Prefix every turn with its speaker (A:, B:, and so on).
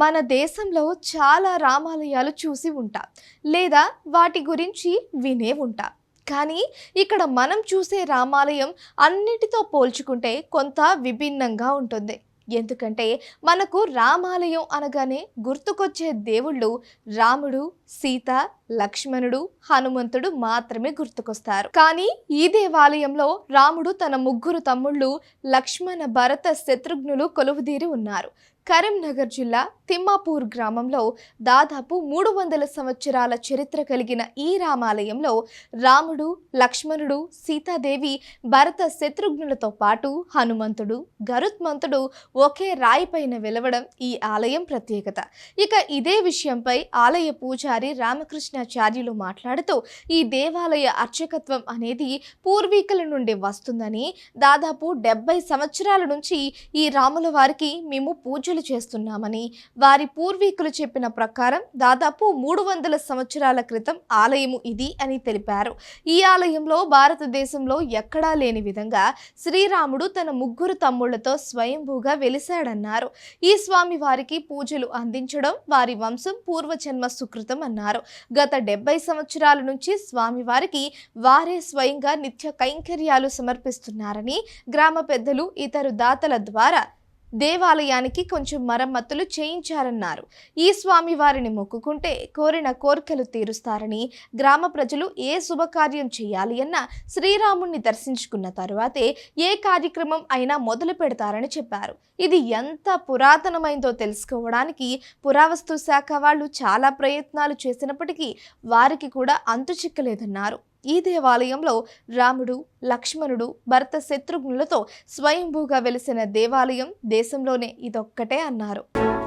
A: మన దేశంలో చాలా రామాలయాలు చూసి ఉంటాం. లేదా వాటి గురించి వినే ఉంటాం. కానీ ఇక్కడ మనం చూసే రామాలయం అన్నిటితో పోల్చుకుంటే కొంత విభిన్నంగా ఉంటుంది. ఎందుకంటే మనకు రామాలయం అనగానే గుర్తుకొచ్చే దేవుళ్ళు రాముడు సీత లక్ష్మణుడు హనుమంతుడు మాత్రమే గుర్తుకొస్తారు. కానీ ఈ దేవాలయంలో రాముడు తన ముగ్గురు తమ్ముళ్ళు లక్ష్మణ భరత శత్రుఘ్నులు కొలువుదీరి ఉన్నారు. కరీంనగర్ జిల్లా తిమ్మాపూర్ గ్రామంలో దాదాపు మూడు వందల సంవత్సరాల చరిత్ర కలిగిన ఈ రామాలయంలో రాముడు లక్ష్మణుడు సీతాదేవి భరత శత్రుఘ్నులతో పాటు హనుమంతుడు గరుత్మంతుడు ఒకే రాయిపైన వెలవడం ఈ ఆలయం ప్రత్యేకత. ఇక ఇదే విషయంపై ఆలయ పూజారి రామకృష్ణాచార్యులు మాట్లాడుతూ ఈ దేవాలయ అర్చకత్వం అనేది పూర్వీకుల నుండి వస్తుందని దాదాపు డెబ్బై సంవత్సరాల నుంచి ఈ రాముల వారికి మేము పూజలు చేస్తున్నామని వారి పూర్వీకులు చెప్పిన ప్రకారం దాదాపు మూడు వందల సంవత్సరాల క్రితం ఆలయము ఇది అని తెలిపారు. ఈ ఆలయంలో భారతదేశంలో ఎక్కడా లేని విధంగా శ్రీరాముడు తన ముగ్గురు తమ్ముళ్ళతో స్వయంభూగా వెలిశాడన్నారు. ఈ స్వామి వారికి పూజలు అందించడం వారి వంశం పూర్వజన్మ సుకృతం అన్నారు. గత డెబ్బై సంవత్సరాల నుంచి స్వామివారికి వారే స్వయంగా నిత్య కైంకర్యాలు సమర్పిస్తున్నారని గ్రామ పెద్దలు ఇతరు దాతల ద్వారా దేవాలయానికి కొంచెం మరమ్మతులు చేయించారన్నారు. ఈ స్వామి వారిని మొక్కుకుంటే కోరిన కోరికలు తీరుస్తారని గ్రామ ప్రజలు ఏ శుభకార్యం చేయాలి అన్న శ్రీరాముణ్ణి దర్శించుకున్న తరువాతే ఏ కార్యక్రమం అయినా మొదలు పెడతారని చెప్పారు. ఇది ఎంత పురాతనమైందో తెలుసుకోవడానికి పురావస్తు శాఖ వాళ్ళు చాలా ప్రయత్నాలు చేసినప్పటికీ వారికి కూడా అంతు చిక్కలేదన్నారు. ఈ దేవాలయంలో రాముడు లక్ష్మణుడు భరత శత్రుఘ్నులతో స్వయంభూగా వెలిసిన దేవాలయం దేశంలోనే ఇదొక్కటే అన్నారు.